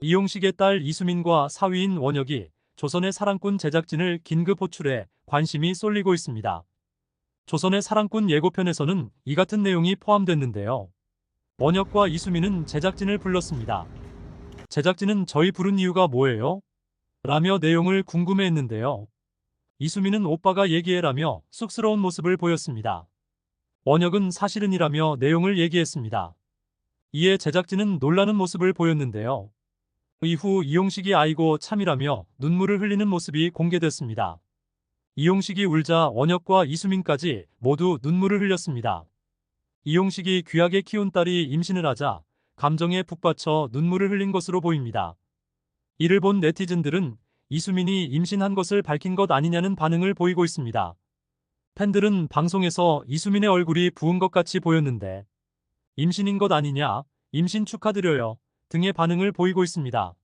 이용식의 딸 이수민과 사위인 원혁이 조선의 사랑꾼 제작진을 긴급 호출해 관심이 쏠리고 있습니다. 조선의 사랑꾼 예고편에서는 이 같은 내용이 포함됐는데요. 원혁과 이수민은 제작진을 불렀습니다. 제작진은 저희 부른 이유가 뭐예요? 라며 내용을 궁금해했는데요. 이수민은 오빠가 얘기해라며 쑥스러운 모습을 보였습니다. 원혁은 사실은이라며 내용을 얘기했습니다. 이에 제작진은 놀라는 모습을 보였는데요. 이후 이용식이 아이고 참이라며 눈물을 흘리는 모습이 공개됐습니다. 이용식이 울자 원혁과 이수민까지 모두 눈물을 흘렸습니다. 이용식이 귀하게 키운 딸이 임신을 하자 감정에 북받쳐 눈물을 흘린 것으로 보입니다. 이를 본 네티즌들은 이수민이 임신한 것을 밝힌 것 아니냐는 반응을 보이고 있습니다. 팬들은 방송에서 이수민의 얼굴이 부은 것 같이 보였는데 임신인 것 아니냐, 임신 축하드려요 등의 반응을 보이고 있습니다.